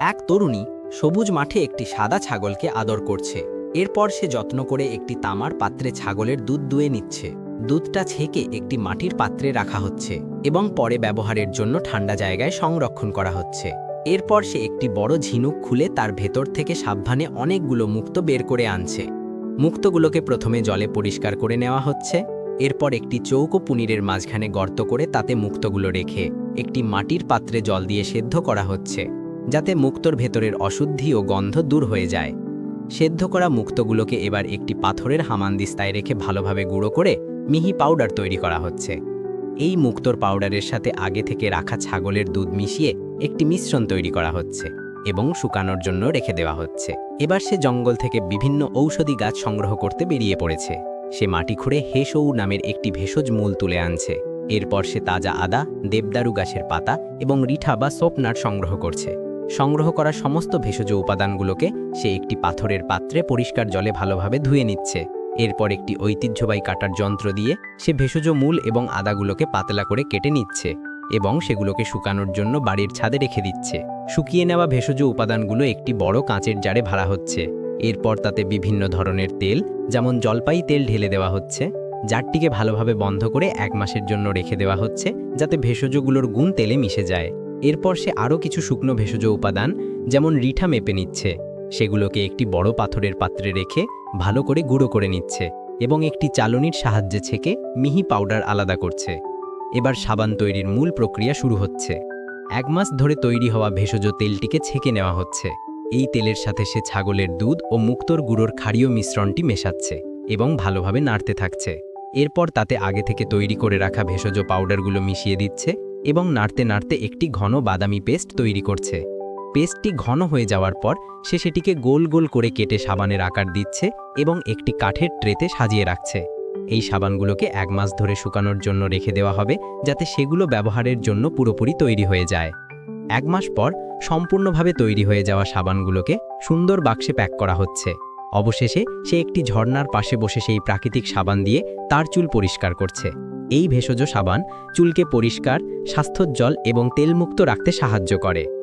এক তরুণী সবুজ মাঠে একটি সাদা ছাগলকে আদর করছে। এরপর সে যত্ন করে একটি তামার পাত্রে ছাগলের দুধ দুয়ে নিচ্ছে। দুধটা ছেঁকে একটি মাটির পাত্রে রাখা হচ্ছে এবং পরে ব্যবহারের জন্য ঠান্ডা জায়গায় সংরক্ষণ করা হচ্ছে। এরপর সে একটি বড় ঝিনুক খুলে তার ভেতর থেকে সাবধানে অনেকগুলো মুক্ত বের করে আনছে। মুক্তগুলোকে প্রথমে জলে পরিষ্কার করে নেওয়া হচ্ছে। এরপর একটি চৌকো পুনিরের মাঝখানে গর্ত করে তাতে মুক্তগুলো রেখে একটি মাটির পাত্রে জল দিয়ে সেদ্ধ করা হচ্ছে। যাতে মুক্তর ভেতরের অশুদ্ধি ও গন্ধ দূর হয়ে যায়। সেদ্ধ করা মুক্তগুলোকে এবার একটি পাথরের হামানদিস্তায় রেখে ভালোভাবে গুঁড়ো করে মিহি পাউডার তৈরি করা হচ্ছে। এই মুক্তর পাউডারের সাথে আগে থেকে রাখা ছাগলের দুধ মিশিয়ে একটি মিশ্রণ তৈরি করা হচ্ছে এবং শুকানোর জন্য রেখে দেওয়া হচ্ছে। এবার সে জঙ্গল থেকে বিভিন্ন ঔষধি গাছ সংগ্রহ করতে বেরিয়ে পড়েছে। সে মাটি খুঁড়ে হেসৌ নামের একটি ভেষজ মূল তুলে আনছে। এরপর সে তাজা আদা, দেবদারু গাছের পাতা এবং রিঠা বা সোপনাট সংগ্রহ করছে। সংগ্রহ করা সমস্ত ভেষজ উপাদানগুলোকে সে একটি পাথরের পাত্রে পরিষ্কার জলে ভালোভাবে ধুয়ে নিচ্ছে। এরপর একটি ঐতিহ্যবাহী কাটার যন্ত্র দিয়ে সে ভেষজ মূল এবং আদাগুলোকে পাতলা করে কেটে নিচ্ছে এবং সেগুলোকে শুকানোর জন্য বাড়ির ছাদে রেখে দিচ্ছে। শুকিয়ে নেওয়া ভেষজ উপাদানগুলো একটি বড় কাঁচের জারে ভাড়া হচ্ছে। এরপর তাতে বিভিন্ন ধরনের তেল, যেমন জলপাই তেল ঢেলে দেওয়া হচ্ছে, জারটিকে ভালোভাবে বন্ধ করে এক মাসের জন্য রেখে দেওয়া হচ্ছে, যাতে ভেষজগুলোর গুণ তেলে মিশে যায়। এরপর সে আরও কিছু শুকনো ভেষজ উপাদান, যেমন রিঠা মেপে নিচ্ছে। সেগুলোকে একটি বড় পাথরের পাত্রে রেখে ভালো করে গুঁড়ো করে নিচ্ছে এবং একটি চালনির সাহায্যে ছেঁকে মিহি পাউডার আলাদা করছে। এবার সাবান তৈরির মূল প্রক্রিয়া শুরু হচ্ছে। এক মাস ধরে তৈরি হওয়া ভেষজ তেলটিকে ছেঁকে নেওয়া হচ্ছে। এই তেলের সাথে সে ছাগলের দুধ ও মুক্তোর গুঁড়োর ক্ষারীয় মিশ্রণটি মেশাচ্ছে এবং ভালোভাবে নাড়তে থাকছে। এরপর তাতে আগে থেকে তৈরি করে রাখা ভেষজ পাউডারগুলো মিশিয়ে দিচ্ছে এবং নাড়তে নাড়তে একটি ঘন বাদামি পেস্ট তৈরি করছে। পেস্টটি ঘন হয়ে যাওয়ার পর সে সেটিকে গোল গোল করে কেটে সাবানের আকার দিচ্ছে এবং একটি কাঠের ট্রেতে সাজিয়ে রাখছে। এই সাবানগুলোকে এক মাস ধরে শুকানোর জন্য রেখে দেওয়া হবে যাতে সেগুলো ব্যবহারের জন্য পুরোপুরি তৈরি হয়ে যায়। এক মাস পর সম্পূর্ণভাবে তৈরি হয়ে যাওয়া সাবানগুলোকে সুন্দর বাক্সে প্যাক করা হচ্ছে। অবশেষে সে একটি ঝর্ণার পাশে বসে সেই প্রাকৃতিক সাবান দিয়ে তার চুল পরিষ্কার করছে। এই ভেষজ সাবান চুলকে পরিষ্কার স্বাস্থ্যোজ্জ্বল এবং তেলমুক্ত রাখতে সাহায্য করে।